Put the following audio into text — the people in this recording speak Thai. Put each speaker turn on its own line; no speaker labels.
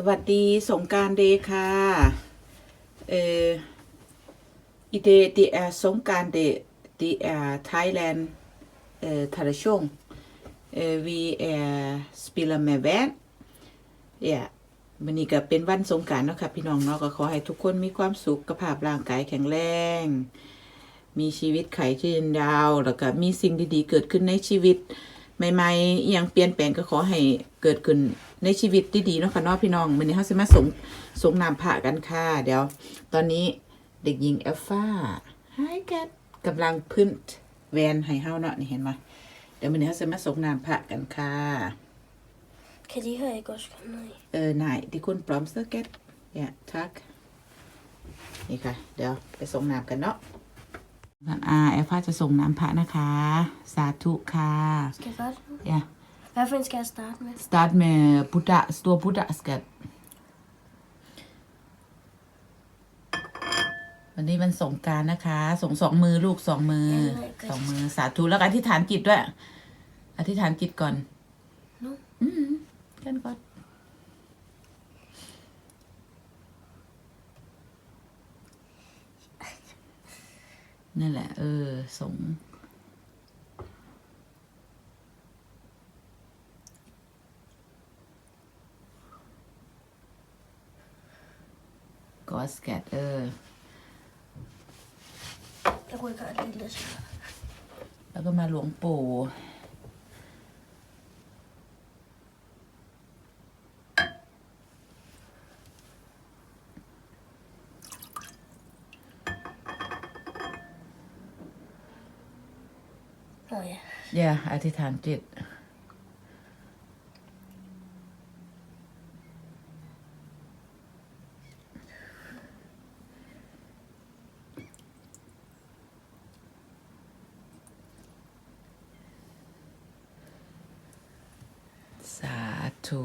สวัสดีสงการเดค่ะเอ่อ i dag det er Songkarndag. Det er Thailand øh, tradition. Øh, vi er spiller med vand. Ja, วันนี้ก็เป็นวันสงการเนาะค่ะพี่น้องเนาะก็ขอให้ทุกคนมีความสุขกระภาพร่างกายแข็งแรง มีชีวิตไขที่ยืนยาว แล้วก็มีสิ่งดีๆ เกิดขึ้นในชีวิต ใหม่ๆอย่างเปลี่ยนแปลงก็ขอให้เกิดขึ้น ในชีวิตดีๆเนาะค่ะเนาะพี่น้องวันนี้เขาจะมาสงสงนามพระกันค่ะเดี๋ยว ตอนนี้เด็กหญิงเอลฟ้าไฮแกทกำลังพื้นแวนให้เฮาเนาะนี่เห็นไหมเดี๋ยววันนี้เขาจะมาสงนามพระกันค่ะ
Kan de høre ikke også? Nej.
เออไหนที่คุณพร้อมเสื้อแก๊สเนี่ยทักนี่ค่ะ เดี๋ยวไปส่งน้ำกันเนาะท่านอาแอลฟ้าจะส่งน้ำพระนะคะ สาธุค่ะ
Skal jeg godt?
อย่า
Hvad for en skal jeg starte med?
start med Buddha stor Buddha skat วันนี้วันสงกรารนะคะ ส่งสองมือลูกสองมือสองมือสาธุแล้วก็อธิษฐานจิตด้วย อธิษฐานจิตก่อน
Nu?
อืมกันก่อน นั่นแหละ เออ สง กอสแกตเออ
Jeg kunne gøre det lidt.
แล้วก็มาหลวงปู่
Nå ja.
อย่าอธิษฐานจิต สาธุ